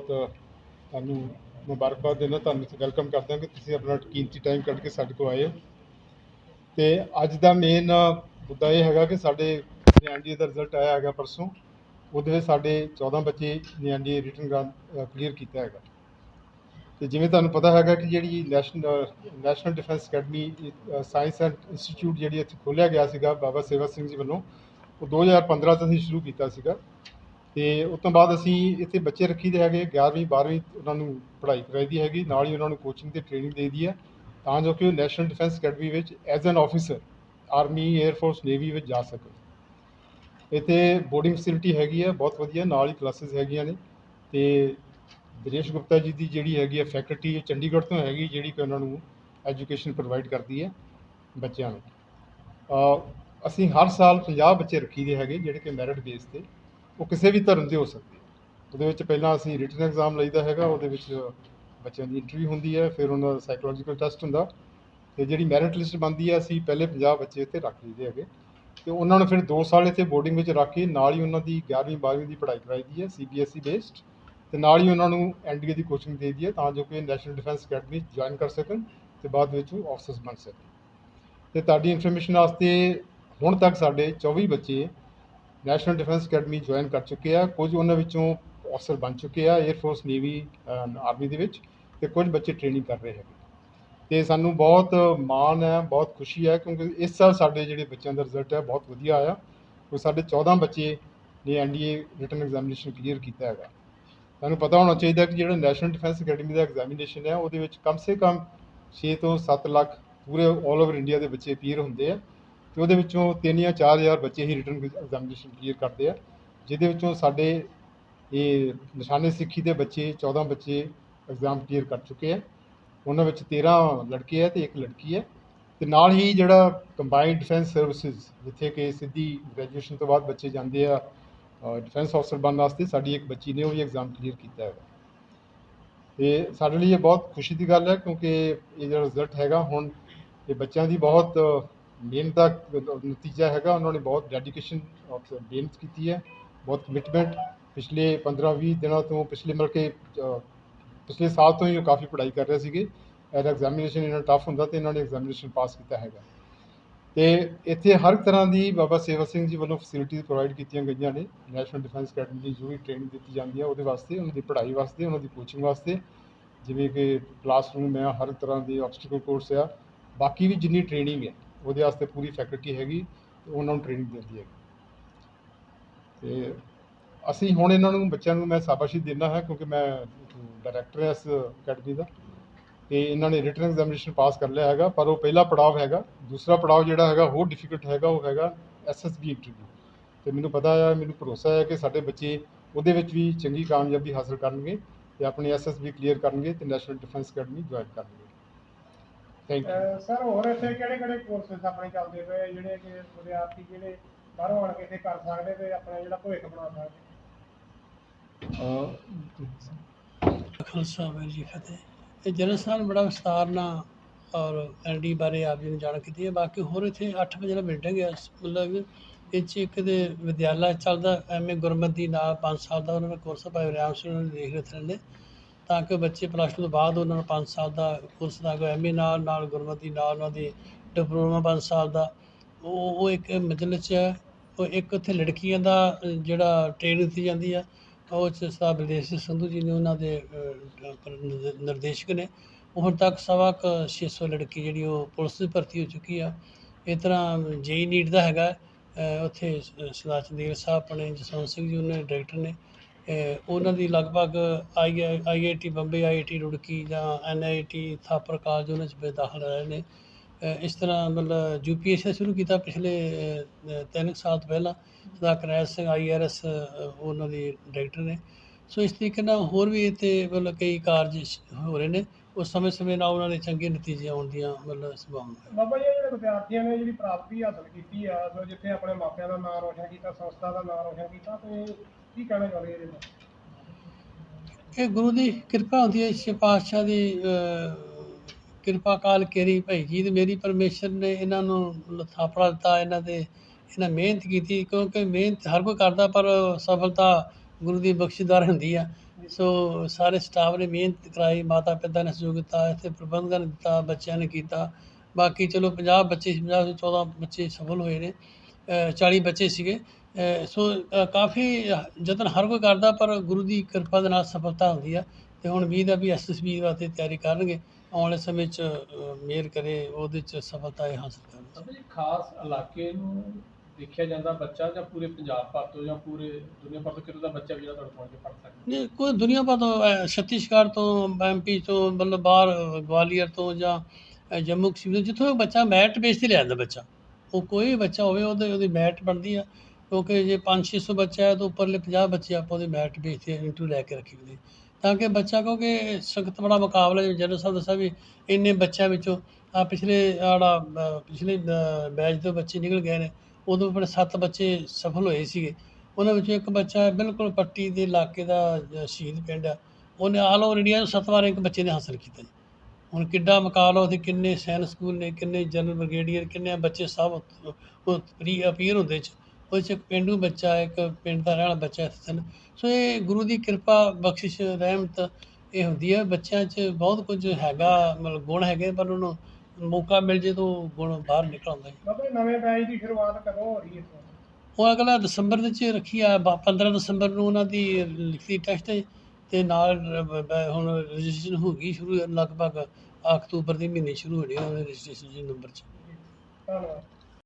ਬਹੁਤ, ਤੁਹਾਨੂੰ ਮੁਬਾਰਕਬਾਦ ਦੇਣਾ, ਤੁਹਾਨੂੰ ਵੈਲਕਮ ਕਰਦਾ ਕਿ ਤੁਸੀਂ ਆਪਣਾ ਕੀਮਤੀ ਟਾਈਮ ਕੱਢ ਕੇ ਸਾਡੇ ਕੋਲ ਆਏ ਹੋ। ਤੇ ਅੱਜ ਦਾ ਮੇਨ ਮੁੱਦਾ ਇਹ ਹੈਗਾ ਕਿ ਸਾਡੇ ਨਿਆਂਡੀ ਦਾ ਰਿਜ਼ਲਟ ਆਇਆ ਹੈਗਾ ਪਰਸੋਂ। ਉਹਦੇ ਵਿੱਚ ਸਾਡੇ 14 ਬੱਚੇ ਨਿਆਂਡੀ ਰਿਟਨ ਕਲੀਅਰ ਕੀਤਾ ਹੈਗਾ। ਤੇ ਜਿਵੇਂ ਤੁਹਾਨੂੰ ਪਤਾ ਹੈਗਾ ਕਿ ਜਿਹੜੀ national national defence academy science and institute ਜਿਹੜੀ ਇੱਥੇ ਖੋਲਿਆ ਗਿਆ ਸੀਗਾ, ਬਾਬਾ ਸੇਵਾ ਸਿੰਘ ਜੀ ਵੱਲੋਂ, ਉਹ 2015 ਤੋਂ ਅਸੀਂ ਸ਼ੁਰੂ ਕੀਤਾ ਸੀਗਾ। ਅਤੇ ਉਹ ਤੋਂ ਬਾਅਦ ਅਸੀਂ ਇੱਥੇ ਬੱਚੇ ਰੱਖੀ ਦੇ ਹੈਗੇ 11ਵੀਂ 12ਵੀਂ ਉਹਨਾਂ ਨੂੰ ਪੜ੍ਹਾਈ ਕਰਾਈ ਦੀ ਹੈਗੀ, ਨਾਲ ਹੀ ਉਹਨਾਂ ਨੂੰ ਕੋਚਿੰਗ ਅਤੇ ਟ੍ਰੇਨਿੰਗ ਦੇ ਦੀ ਹੈ। ਤਾਂ ਜੋ ਕਿ ਉਹ ਨੈਸ਼ਨਲ ਡਿਫੈਂਸ ਅਕੈਡਮੀ ਵਿੱਚ as an officer army air force navy ਵਿੱਚ ਜਾ ਸਕਣ। ਇੱਥੇ ਬੋਰਡਿੰਗ ਫੈਸਿਲਿਟੀ ਹੈਗੀ ਹੈ, ਬਹੁਤ ਵਧੀਆ, ਨਾਲ ਹੀ ਕਲਾਸਿਸ ਹੈਗੀਆਂ ਨੇ। ਤੇ ਦਿਨੇਸ਼ ਗੁਪਤਾ ਜੀ ਦੀ ਜਿਹੜੀ ਹੈਗੀ ਹੈ ਫੈਕਲਟੀ ਚੰਡੀਗੜ੍ਹ ਤੋਂ ਹੈਗੀ, ਜਿਹੜੀ ਕਿ ਉਹਨਾਂ ਨੂੰ ਐਜੂਕੇਸ਼ਨ ਪ੍ਰੋਵਾਈਡ ਕਰਦੀ ਹੈ ਬੱਚਿਆਂ ਨੂੰ। ਅਸੀਂ ਹਰ ਸਾਲ 50 ਬੱਚੇ ਰੱਖੀ ਦੇ ਹੈਗੇ, ਜਿਹੜੇ ਕਿ ਮੈਰਿਟ ਬੇਸ ਤੇ। ਉਹ ਕਿਸੇ ਵੀ ਧਰਮ ਦੇ ਹੋ ਸਕਦੇ ਆ। ਉਹਦੇ ਵਿੱਚ ਪਹਿਲਾਂ ਅਸੀਂ ਰਿਟਨ ਐਗਜ਼ਾਮ ਲਈਦਾ ਹੈਗਾ, ਉਹਦੇ ਵਿੱਚ ਬੱਚਿਆਂ ਦੀ ਇੰਟਰਵਿਊ ਹੁੰਦੀ ਹੈ, ਫਿਰ ਉਹਨਾਂ ਦਾ ਸਾਈਕੋਲੋਜੀਕਲ ਟੈਸਟ ਹੁੰਦਾ। ਤੇ ਜਿਹੜੀ ਮੈਰਿਟ ਲਿਸਟ ਬਣਦੀ ਹੈ, ਅਸੀਂ ਪਹਿਲੇ 50 ਬੱਚੇ ਇੱਥੇ ਰੱਖ ਲਈਦੇ ਹੈਗੇ। ਤੇ ਉਹਨਾਂ ਨੂੰ ਫਿਰ 2 ਸਾਲ ਇੱਥੇ ਬੋਰਡਿੰਗ ਵਿੱਚ ਰੱਖ ਕੇ ਨਾਲ ਹੀ ਉਹਨਾਂ ਦੀ 11ਵੀਂ 12ਵੀਂ ਦੀ ਪੜ੍ਹਾਈ ਕਰਾਈ ਦੀ ਹੈ ਸੀਬੀਐਸਈ ਬੇਸਡ ਤੇ ਨਾਲ ਹੀ ਉਹਨਾਂ ਨੂੰ ਐਨਡੀਏ ਦੀ ਕੋਚਿੰਗ ਦੇ ਦੀ ਹੈ, ਤਾਂ ਜੋ ਕਿ ਨੈਸ਼ਨਲ ਡਿਫੈਂਸ ਅਕੈਡਮੀ ਜੁਆਇਨ ਕਰ ਸਕਣ ਤੇ ਬਾਅਦ ਵਿੱਚ ਉਹ ਆਫਸਰਸ ਬਣ ਸਕਣ। ਤੇ ਤੁਹਾਡੀ ਇਨਫੋਰਮੇਸ਼ਨ ਵਾਸਤੇ ਹੁਣ ਤੱਕ ਸਾਡੇ 24 ਬੱਚੇ ਨੈਸ਼ਨਲ ਡਿਫੈਂਸ ਅਕੈਡਮੀ ਜੁਆਇਨ ਕਰ ਚੁੱਕੇ ਆ। ਕੁਝ ਉਹਨਾਂ ਵਿੱਚੋਂ ਅਫਸਰ ਬਣ ਚੁੱਕੇ ਆ 에ਅਰ ਫੋਰਸ ਨੇਵੀ ਆਰਮੀ ਦੇ ਵਿੱਚ ਤੇ ਕੁਝ ਬੱਚੇ ਟ੍ਰੇਨਿੰਗ ਕਰ ਰਹੇ ਹੈਗੇ। ਤੇ ਸਾਨੂੰ ਬਹੁਤ ਮਾਣ ਹੈ, ਬਹੁਤ ਖੁਸ਼ੀ ਹੈ ਕਿਉਂਕਿ ਇਸ ਸਾਲ ਸਾਡੇ ਜਿਹੜੇ ਬੱਚਿਆਂ ਦਾ ਰਿਜ਼ਲਟ ਹੈ ਬਹੁਤ ਵਧੀਆ ਆਇਆ। ਕੋਈ ਸਾਡੇ 14 ਬੱਚੇ ਨੇ ਐਨਡੀਏ ਰਿਟਨ ਐਗਜ਼ਾਮੀਨੇਸ਼ਨ ਕਲੀਅਰ ਕੀਤਾ ਹੈਗਾ। ਤੁਹਾਨੂੰ ਪਤਾ ਹੋਣਾ ਚਾਹੀਦਾ ਕਿ ਜਿਹੜਾ ਨੈਸ਼ਨਲ ਡਿਫੈਂਸ ਅਕੈਡਮੀ ਦਾ ਐਗਜ਼ਾਮੀਨੇਸ਼ਨ ਹੈ, ਉਹਦੇ ਵਿੱਚ ਕਮ ਸੇ ਕਮ 6 ਤੋਂ 7 ਲੱਖ ਪੂਰੇ 올 ਓਵਰ ਇੰਡੀਆ ਦੇ ਬੱਚੇ ਅਪੀਅਰ ਹੁੰਦੇ ਆ। ਤੇ ਉਹਦੇ ਵਿੱਚੋਂ 3 ਜਾਂ 4000 ਬੱਚੇ ਹੀ ਰਿਟਰਨ ਐਗਜ਼ਾਮੀਨੇਸ਼ਨ ਕਲੀਅਰ ਕਰਦੇ ਆ, ਜਿਹਦੇ ਵਿੱਚੋਂ ਸਾਡੇ ਇਹ ਨਿਸ਼ਾਨੇ ਸਿੱਖੀ ਦੇ ਬੱਚੇ 14 ਬੱਚੇ ਐਗਜ਼ਾਮ ਕਲੀਅਰ ਕਰ ਚੁੱਕੇ ਆ। ਉਹਨਾਂ ਵਿੱਚ 13 ਲੜਕੇ ਆ ਤੇ ਇੱਕ ਲੜਕੀ ਹੈ ਤੇ ਨਾਲ ਹੀ ਜਿਹੜਾ ਕੰਬਾਈਨਡ ਡਿਫੈਂਸ ਸਰਵਿਸਿਜ਼ ਜਿੱਥੇ ਕਿ ਸਿੱਧੀ ਗ੍ਰੈਜੂਏਸ਼ਨ ਤੋਂ ਬਾਅਦ ਬੱਚੇ ਜਾਂਦੇ ਆ ਡਿਫੈਂਸ ਅਫਸਰ ਬਣਨ ਵਾਸਤੇ ਸਾਡੀ ਇੱਕ ਬੱਚੀ ਨੇ ਉਹ ਵੀ ਐਗਜ਼ਾਮ ਕਲੀਅਰ ਕੀਤਾ ਹੈਗਾ ਤੇ ਸਾਡੇ ਲਈ ਇਹ ਬਹੁਤ ਖੁਸ਼ੀ ਦੀ ਗੱਲ ਹੈ ਕਿਉਂਕਿ ਇਹ ਜਿਹੜਾ ਰਿਜ਼ਲਟ ਹੈਗਾ, ਹੁਣ ਇਹ ਬੱਚਿਆਂ ਦੀ ਬਹੁਤ ਮਿਹਨਤ ਦਾ ਨਤੀਜਾ ਹੈਗਾ। ਉਹਨਾਂ ਨੇ ਬਹੁਤ ਡੈਡੀਕੇਸ਼ਨ ਮਿਹਨਤ ਕੀਤੀ ਹੈ। ਬਹੁਤ ਕਮਿਟਮੈਂਟ ਪਿਛਲੇ 15-20 ਦਿਨਾਂ ਤੋਂ ਪਿਛਲੇ ਮਤਲਬ ਕਿ ਪਿਛਲੇ ਸਾਲ ਤੋਂ ਹੀ ਉਹ ਕਾਫੀ ਪੜ੍ਹਾਈ ਕਰ ਰਹੇ ਸੀਗੇ। ਐਰ ਐਗਜ਼ਾਮੀਨੇਸ਼ਨ ਇਹਨਾਂ ਟਫ ਹੁੰਦਾ ਤੇ ਇਹਨਾਂ ਨੇ ਐਗਜ਼ਾਮੀਨੇਸ਼ਨ ਪਾਸ ਕੀਤਾ ਹੈਗਾ। ਤੇ ਇੱਥੇ ਹਰ ਤਰ੍ਹਾਂ ਦੀ ਬਾਬਾ ਸੇਵਾ ਸਿੰਘ ਜੀ ਵੱਲੋਂ ਫੈਸਿਲਿਟੀਜ਼ ਪ੍ਰੋਵਾਈਡ ਕੀਤੀਆਂ ਗਈਆਂ ਨੇ। ਨੈਸ਼ਨਲ ਡਿਫੈਂਸ ਅਕੈਡਮੀ ਦੀ ਜੋ ਵੀ ਟ੍ਰੇਨਿੰਗ ਦਿੱਤੀ ਜਾਂਦੀ ਹੈ, ਉਹਦੇ ਵਾਸਤੇ, ਉਹਨਾਂ ਦੀ ਪੜ੍ਹਾਈ ਵਾਸਤੇ, ਉਹਨਾਂ ਦੀ ਕੋਚਿੰਗ ਵਾਸਤੇ। ਜਿਵੇਂ ਕਿ ਕਲਾਸਰੂਮ ਹੈ, ਹਰ ਤਰ੍ਹਾਂ ਦੀ ਆਬਸਟੀਕਲ ਕੋਰਸ ਆ। ਬਾਕੀ ਵੀ ਜਿੰਨੀ ਟ੍ਰੇਨਿੰਗ ਹੈ ਉਹਦੇ ਵਾਸਤੇ ਪੂਰੀ ਫੈਕਲਟੀ ਹੈਗੀ ਤੇ ਉਹਨਾਂ ਨੂੰ ਟ੍ਰੇਨਿੰਗ ਦਿੰਦੀ ਹੈ ਤੇ ਅਸੀਂ ਹੁਣ ਇਹਨਾਂ ਨੂੰ ਬੱਚਿਆਂ ਨੂੰ ਮੈਂ ਸ਼ਾਬਾਸ਼ੀ ਦਿੰਦਾ ਹਾਂ ਕਿਉਂਕਿ ਮੈਂ ਡਾਇਰੈਕਟਰ ਹਾਂ ਇਸ ਅਕੈਡਮੀ ਦਾ ਤੇ ਇਹਨਾਂ ਨੇ ਰਿਟਨ ਐਗਜ਼ਾਮੀਨੇਸ਼ਨ ਪਾਸ ਕਰ ਲਿਆ ਹੈਗਾ, ਪਰ ਉਹ ਪਹਿਲਾ ਪੜਾਅ ਹੈਗਾ, ਦੂਸਰਾ ਪੜਾਅ ਜਿਹੜਾ ਹੈਗਾ ਹੋਰ ਡਿਫਿਕਲਟ ਹੈਗਾ, ਉਹ ਹੈਗਾ ਐਸਐਸਬੀ ਇੰਟਰਵਿਊ ਤੇ ਮੈਨੂੰ ਪਤਾ ਹੈ ਮੈਨੂੰ ਭਰੋਸਾ ਹੈ ਕਿ ਸਾਡੇ ਬੱਚੇ ਉਹਦੇ ਵਿੱਚ ਵੀ ਚੰਗੀ ਕਾਮਯਾਬੀ ਹਾਸਲ ਕਰਨਗੇ ਤੇ ਆਪਣੀ ਐਸਐਸਬੀ ਕਲੀਅਰ ਕਰਨਗੇ ਤੇ ਨੈਸ਼ਨਲ ਡਿਫੈਂਸ ਅਕੈਡਮੀ ਜੁਆਇਨ ਕਰਨਗੇ। ਥੈਂਕ ਯੂ ਅਹ ਸਰ ਹੋਰ ਇੱਥੇ ਕਿਹੜੇ ਕਿਹੜੇ ਕੋਰਸਸ ਆਪਣੇ ਚੱਲਦੇ ਪਏ? ਜਿਹੜੇ ਕਿ ਵਿਦਿਆਰਥੀ ਜਿਹੜੇ ਬਾਹਰੋਂ ਆਣ ਕੇ ਇੱਥੇ ਕਰ ਸਕਦੇ ਤੇ ਆਪਣਾ ਜਿਹੜਾ ਭਵਿੱਖ ਬਣਾ ਸਕਦੇ? ਖਾਲਸਾ ਵਾਹਿਗੁਰੂ ਜੀ ਕੀ ਫਤਿਹ। ਇਹ ਜਨਰਲ ਸਥਾਨ ਬੜਾ ਵਿਸਤਾਰ ਨਾਲ ਔਰ ਐਨਡੀ ਬਾਰੇ ਆਪ ਜੀ ਨੇ ਜਾਣ ਕੀਤੀ ਹੈ। ਬਾਕੀ ਹੋਰ ਇੱਥੇ 8 ਵਜੇ ਦਾ ਬਿਲਡਿੰਗ ਹੈ ਮਤਲਬ ਇਹ 'ਚ ਇੱਕ ਦੇ ਵਿਦਿਆਲਾ ਚੱਲਦਾ ਐਮਏ ਗੁਰਮਤਿ ਨਾਲ 5 ਸਾਲ ਦਾ ਉਹਨਾਂ ਦਾ ਕੋਰਸ ਭਾਈ ਰਾਮ ਸਿੰਘ ਨੇ ਦੇਖ ਰਹੇ ਰਹਿੰਦੇ ਤਾਂ ਕਿ ਬੱਚੇ ਪਲੱਸ ਟੂ ਤੋਂ ਬਾਅਦ ਉਹਨਾਂ ਨੂੰ 5 ਸਾਲ ਦਾ ਕੋਰਸ ਦਾ ਕੋਈ ਐਮਏ ਨਾਲ ਨਾਲ ਗੁਰਮਤਿ ਨਾਲ ਉਹਨਾਂ ਦੀ ਡਿਪਲੋਮਾ 5 ਸਾਲ ਦਾ। ਉਹ ਉਹ ਇੱਕ ਮਿਡਲ 'ਚ ਉਹ ਇੱਕ ਉੱਥੇ ਲੜਕੀਆਂ ਦਾ ਜਿਹੜਾ ਟ੍ਰੇਨ ਦਿੱਤੀ ਜਾਂਦੀ ਆ ਉਹ 'ਚ ਸਾਹਿਬ ਬਲਦੇਵ ਸਿੰਘ ਸੰਧੂ ਜੀ ਨੇ ਉਹਨਾਂ ਦੇ ਨਿਰਦੇਸ਼ਕ ਨੇ। ਹੁਣ ਤੱਕ ਸਵਾ ਕੁ 600 ਲੜਕੀ ਜਿਹੜੀ ਉਹ ਪੁਲਿਸ ਦੀ ਭਰਤੀ ਹੋ ਚੁੱਕੀ ਆ। ਇਸ ਤਰ੍ਹਾਂ ਜੇਈ ਨੀਟ ਦਾ ਹੈਗਾ ਉੱਥੇ ਸਰਦਾਰ ਚੰਦੇਲ ਸਾਹਿਬ ਆਪਣੇ ਜਸਵੰਤ ਸਿੰਘ ਜੀ, ਉਹਨਾਂ ਦੇ ਡਾਇਰੈਕਟਰ ਨੇ। ਉਹਨਾਂ ਦੀ ਲਗਭਗ I I I I T Bombay, I I T Roorkee ਜਾਂ N I T Thapar college ਉਹਨਾਂ 'ਚ ਵੀ ਦਾਖਲ ਰਹੇ ਨੇ। ਇਸ ਤਰ੍ਹਾਂ ਮਤਲਬ ਯੂ ਪੀ ਯੂਪੀਐਸਸੀ ਸ਼ੁਰੂ ਕੀਤਾ ਪਿਛਲੇ ਤਿੰਨ ਕੁ ਸਾਲ ਤੋਂ ਪਹਿਲਾਂ। Sardar Karnail Singh I R IRS ਉਹਨਾਂ ਦੇ ਡਾਇਰੈਕਟਰ ਨੇ। ਸੋ ਇਸ ਤਰੀਕੇ ਨਾਲ ਹੋਰ ਵੀ ਇੱਥੇ ਮਤਲਬ ਕਈ ਕਾਰਜ ਹੋ ਰਹੇ ਨੇ। ਉਹ ਸਮੇਂ ਸਮੇਂ ਨਾਲ ਉਹਨਾਂ ਦੇ ਚੰਗੇ ਨਤੀਜੇ ਆਉਣ ਦੀਆਂ ਮਤਲਬ ਸੰਭਾਵਨਾ ਹੈ। ਬਾਬਾ ਜੀ ਇਹ ਜਿਹੜੇ ਵਿਦਿਆਰਥੀਆਂ ਨੇ ਜਿਹੜੀ ਪ੍ਰਾਪਤੀ ਹਾਸਲ ਕੀਤੀ ਆ ਸੋ ਜਿੱਥੇ ਆਪਣੇ ਮਾਪਿਆਂ ਦਾ ਨਾਮ ਰੋਸ਼ਨ ਕੀਤਾ ਸੰਸਥਾ ਦਾ ਨਾਮ ਰੋਸ਼ਨ ਕੀਤਾ ਤੇ ਕੀ ਕਹਿਣਾ ਚਾਹੁੰਦੇ ਇਹਦੇ ਨਾਲ ਇਹ ਗੁਰੂ ਦੀ ਕਿਰਪਾ ਹੁੰਦੀ ਹੈ ਪਾਤਸ਼ਾਹ ਦੀ ਕਿਰਪਾ ਕਾਲ ਕੇਰੀ ਭਾਈ ਜੀ ਤੇ ਮੇਰੀ ਪਰਮੇਸ਼ਰ ਨੇ ਇਹਨਾਂ ਨੂੰ ਥਾਪੜਾ ਦਿੱਤਾ ਇਹਨਾਂ ਦੇ ਇਹਨਾਂ ਮਿਹਨਤ ਕੀਤੀ ਕਿਉਂਕਿ ਮਿਹਨਤ ਹਰ ਕੋਈ ਕਰਦਾ ਪਰ ਸਫਲਤਾ ਗੁਰੂ ਦੀ ਬਖਸ਼ਿਸ਼ਦਾਰ ਹੁੰਦੀ ਆ। ਸੋ ਸਾਰੇ ਸਟਾਫ ਨੇ ਮਿਹਨਤ ਕਰਾਈ ਮਾਤਾ ਪਿਤਾ ਨੇ ਸਹਿਯੋਗ ਦਿੱਤਾ ਇੱਥੇ ਪ੍ਰਬੰਧਕਾਂ ਨੇ ਦਿੱਤਾ ਬੱਚਿਆਂ ਨੇ ਕੀਤਾ। ਬਾਕੀ ਚਲੋ 50 ਬੱਚੇ ਸੀ 50 ਤੋਂ 14 ਬੱਚੇ ਸਫਲ ਹੋਏ ਨੇ ਅ, 40 ਬੱਚੇ ਸੀਗੇ। ਸੋ ਕਾਫੀ ਯਤਨ ਹਰ ਕੋਈ ਕਰਦਾ ਪਰ ਗੁਰੂ ਦੀ ਕਿਰਪਾ ਦੇ ਨਾਲ ਸਫਲਤਾ ਹੁੰਦੀ ਆ। ਤੇ ਹੁਣ ਉਮੀਦ ਆ ਵੀ ਐਸਐਸਬੀ ਵਾਸਤੇ ਤਿਆਰੀ ਕਰਨਗੇ। ਆਉਣ ਵਾਲੇ ਸਮੇਂ 'ਚ ਅ, ਕਰੇ ਉਹਦੇ 'ਚ ਸਫਲਤਾ ਇਹ ਹਾਸਲ ਕਰਨ ਖਾਸ ਇਲਾਕੇ ਨੂੰ ਦੇਖਿਆ ਜਾਂਦਾ ਬੱਚਾ ਜਾਂ ਪੂਰੇ ਪੰਜਾਬ ਭਰ ਤੋਂ ਜਾਂ ਪੂਰੇ ਦੁਨੀਆ ਭਰ ਤੋਂ ਕਿਤੋਂ ਦਾ ਬੱਚਾ ਵੀ ਜਿਹੜਾ ਤੁਹਾਡੇ ਕੋਲ ਪੜ ਸਕਦਾ? ਨਹੀਂ ਕੋਈ ਦੁਨੀਆ ਭਰ ਤੋਂ ਅ, ਛੱਤੀਸਗੜ੍ਹ ਤੋਂ ਐਮਪੀ ਤੋਂ ਮਤਲਬ ਬਾਹਰ ਅ, ਗਵਾਲੀਅਰ ਤੋਂ ਜਾਂ ਅ, ਜੰਮੂ ਕਸ਼ਮੀਰ ਤੋਂ ਜਿੱਥੋਂ ਵੀ ਬੱਚਾ ਮੈਰਿਟ ਬੇਸ ਤੇ ਲਿਆਂਦਾ ਬੱਚਾ। ਉਹ ਕੋਈ ਵੀ ਬੱਚਾ ਹੋਵੇ ਉਹਦੇ ਉਹਦੀ ਮੈਟ ਬਣਦੀ ਆ। ਕਿਉਂਕਿ ਜੇ 5-600 ਬੱਚਾ ਹੈ ਤਾਂ ਉੱਪਰਲੇ 50 ਬੱਚੇ ਆਪਾਂ ਉਹਦੇ ਮੈਟ ਬੇਸ ਤੇ ਇੰਟਰਵਿਊ ਲੈ ਕੇ ਰੱਖੀ ਹੁੰਦੀ। ਤਾਂ ਕਿ ਬੱਚਾ ਕਿਉਂਕਿ ਸਖਤ ਬੜਾ ਮੁਕਾਬਲਾ ਜਿਵੇਂ ਜਨਰਲ ਸਾਹਿਬ ਦੱਸਿਆ ਵੀ ਇੰਨੇ ਬੱਚਿਆਂ ਵਿੱਚੋਂ ਆ ਪਿਛਲੇ ਆੜਾ ਪਿਛਲੇ ਬੈਚ ਤੋਂ ਬੱਚੇ ਨਿਕਲ ਗਏ ਨੇ ਉਦੋਂ ਆਪਣੇ ਸੱਤ ਬੱਚੇ ਸਫਲ ਹੋਏ ਸੀਗੇ। ਉਹਨਾਂ ਵਿੱਚੋਂ ਇੱਕ ਬੱਚਾ ਬਿਲਕੁਲ ਪੱਟੀ ਦੇ ਇਲਾਕੇ ਦਾ ਸ਼ਹੀਦ ਪਿੰਡ ਆ। ਉਹਨੇ ਆਲ ਓਵਰ ਇੰਡੀਆ ਸੱਤਵਾਂ ਇੱਕ ਬੱਚੇ ਨੇ ਹਾਸਲ ਕੀਤਾ ਜੀ। ਹੁਣ ਕਿੱਡਾ ਮੁਕਾਬਲਾ ਉਹਦੇ, ਕਿੰਨੇ ਸੈਨ ਸਕੂਲ ਨੇ, ਕਿੰਨੇ ਜਨਰਲ ਬ੍ਰਿਗੇਡੀਅਰ, ਕਿੰਨੇ ਬੱਚੇ ਸਭ ਉਹ ਪ੍ਰੀ ਅਪੀਅਰ ਹੁੰਦੇ ਚ। ਉਹ 'ਚ ਇੱਕ ਪਿੰਡੂ ਬੱਚਾ, ਇੱਕ ਪਿੰਡ ਦਾ ਰਹਿਣ ਵਾਲਾ ਬੱਚਾ ਇੱਥੇ ਸਨ। ਸੋ ਇਹ ਗੁਰੂ ਦੀ ਕਿਰਪਾ, ਬਖਸ਼ਿਸ਼, ਰਹਿਮਤ ਇਹ ਹੁੰਦੀ ਹੈ ਬੱਚਿਆਂ 'ਚ ਬਹੁਤ ਕੁਝ ਹੈਗਾ, ਮਤਲਬ ਗੁਣ ਹੈਗੇ, ਪਰ ਉਹਨੂੰ ਮੌਕਾ ਮਿਲ ਜੇ ਤਾਂ ਗੁਣ ਬਾਹਰ ਨਿਕਲ ਆਉਂਦਾ ਹੈ ਬਾਬਾ ਜੀ, ਨਵੇਂ ਬੈਚ ਦੀ ਸ਼ੁਰੂਆਤ ਕਦੋਂ ਹੋ ਰਹੀ ਹੈ ਇਸ ਵਾਰ? ਉਹ ਅਗਲਾ ਦਸੰਬਰ ਦੇ ਵਿੱਚ ਰੱਖੀ ਆ ਬ- 15 ਦਸੰਬਰ ਨੂੰ ਉਹਨਾਂ ਦੀ ਲਿਖਤੀ ਟੈਸਟ ਹੈ ਤੇ ਨਾਲ ਬ- ਬ- ਹੁਣ ਰਜਿਸਟ੍ਰੇਸ਼ਨ ਹੋ ਗਈ ਸ਼ੁਰੂ ਲਗਭਗ ਅਕਤੂਬਰ ਦੇ ਮਹੀਨੇ ਸ਼ੁਰੂ ਹੋਣੀ ਉਹਨਾਂ ਦੇ ਰਜਿਸਟ੍ਰੇਸ਼ਨ ਨੰਬਰ 'ਚ। ਧੰਨਵਾਦ।